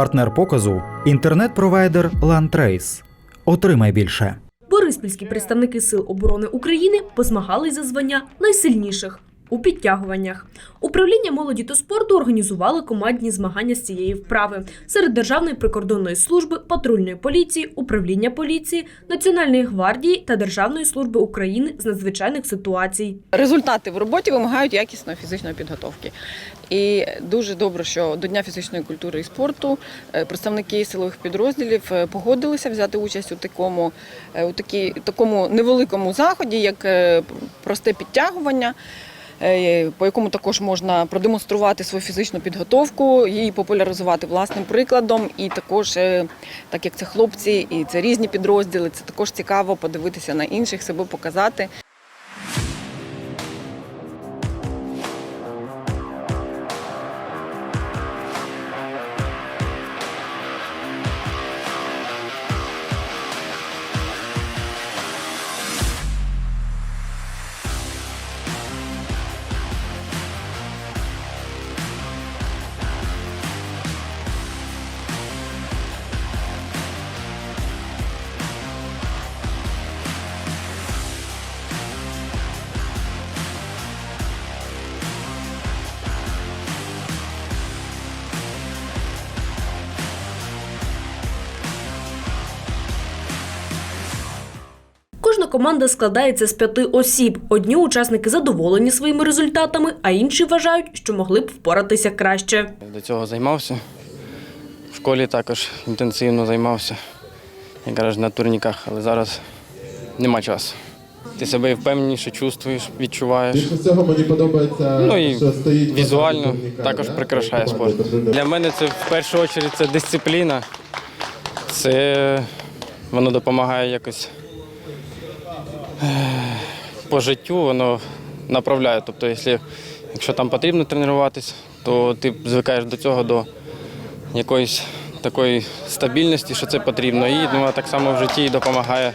Партнер показу інтернет-провайдер Лантрейс. Отримай більше. Бориспільські представники Сил оборони України позмагались за звання найсильніших у підтягуваннях. Управління молоді та спорту організували командні змагання з цієї вправи серед Державної прикордонної служби, патрульної поліції, управління поліції, Національної гвардії та Державної служби України з надзвичайних ситуацій. Результати в роботі вимагають якісної фізичної підготовки. І дуже добре, що до Дня фізичної культури і спорту е, представники силових підрозділів е, погодилися взяти участь у такому, е, у такій, такому невеликому заході, як просте підтягування. Е, По якому також можна продемонструвати свою фізичну підготовку, її популяризувати власним прикладом. І також, е, так як це хлопці, і це різні підрозділи, це також цікаво подивитися на інших, себе показати. Команда складається з п'яти осіб. Одні учасники задоволені своїми результатами, а інші вважають, що могли б впоратися краще. До цього займався. В школі також інтенсивно займався, як кажуть, на турніках, але зараз нема часу. Ти себе впевненіше чувствуєш, відчуваєш. Більше всього мені подобається, Ну і що стоїть візуально турніка, також да? прикрашає спорт. Для мене це в першу чергу це дисципліна. Це воно допомагає якось по життю, воно направляє. Тобто, якщо, якщо там потрібно тренуватися, то ти звикаєш до цього, до якоїсь такої стабільності, що це потрібно. І ну, так само в житті допомагає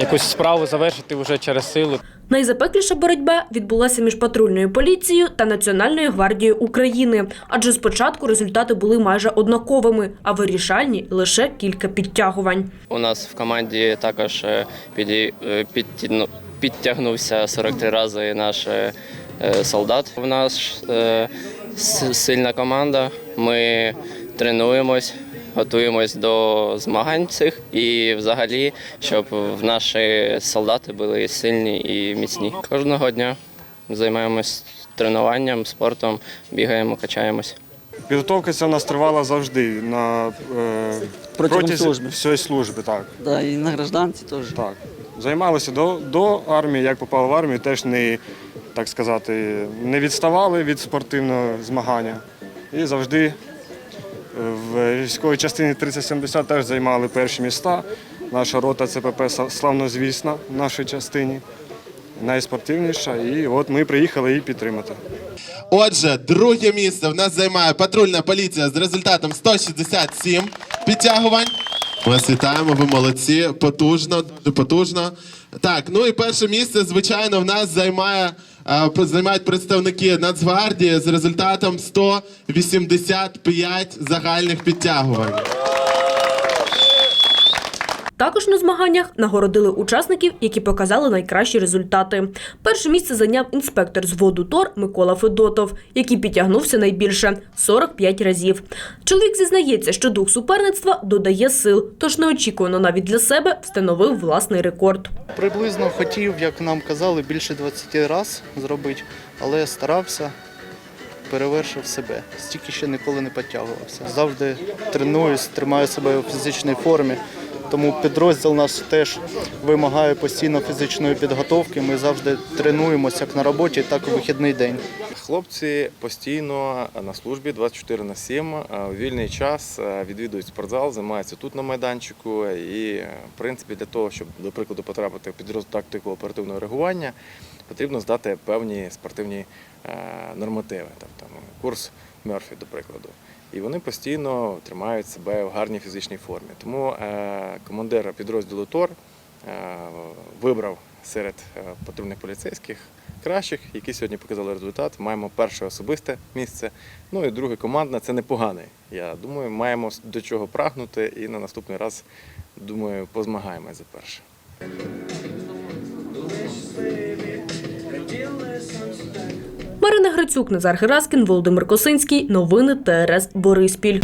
якусь справу завершити вже через силу. Найзапекліша боротьба відбулася між патрульною поліцією та Національною гвардією України, адже спочатку результати були майже однаковими, а вирішальні лише кілька підтягувань. У нас в команді також е, піді- е, підтягнувся 43 рази наш е, е, солдат. У нас е, сильна команда. Ми тренуємось, готуємось до змагань цих і взагалі, щоб наші солдати були сильні і міцні. Кожного дня займаємось тренуванням, спортом, бігаємо, качаємось. Підготовка ця у нас тривала завжди на е, Протягом протязі служби. всієї служби. Так, Да, і на гражданці теж. так. Займалися до, до армії, як попали в армію, теж не так сказати, не відставали від спортивного змагання. І завжди в військовій частині 3070 теж займали перші міста. Наша рота ЦПП са- славнозвісна в нашій частині, найспортивніша. І от ми приїхали її підтримати. Отже, друге місце в нас займає патрульна поліція з результатом 167 підтягувань. Ми вас вітаємо, ви молодці, потужно, потужно. Так, ну і перше місце, звичайно, в нас займає, займають представники Нацгвардії з результатом 185 загальних підтягувань. Також на змаганнях нагородили учасників, які показали найкращі результати. Перше місце зайняв інспектор з воду ТОР Микола Федотов, який підтягнувся найбільше 45 разів. Чоловік зізнається, що дух суперництва додає сил, тож неочікувано навіть для себе встановив власний рекорд. Приблизно хотів, як нам казали, більше 20 разів зробити, але старався, перевершив себе. Стільки ще ніколи не підтягувався. Завжди тренуюсь, тримаю себе у фізичній формі. Тому підрозділ наш теж вимагає постійно фізичної підготовки. Ми завжди тренуємося як на роботі, так і вихідний день. Хлопці постійно на службі 24 на 7, а у вільний час е, відвідують спортзал, займаються тут на майданчику. І, е, в принципі, для того, щоб, до прикладу, потрапити в підрозділ тактику оперативного реагування, потрібно здати певні спортивні е, нормативи, тобто ну, курс Мерфі, до прикладу. І вони постійно тримають себе в гарній фізичній формі. Тому е, командир підрозділу ТОР е, вибрав серед е, патрульних поліцейських кращих, які сьогодні показали результат. Маємо перше особисте місце. Ну і друге командне це непоганий. Я думаю, маємо до чого прагнути і на наступний раз, думаю, позмагаємось за перше. Марина Грицюк, Назар Гераскін, Володимир Косинський. Новини ТРС Бориспіль.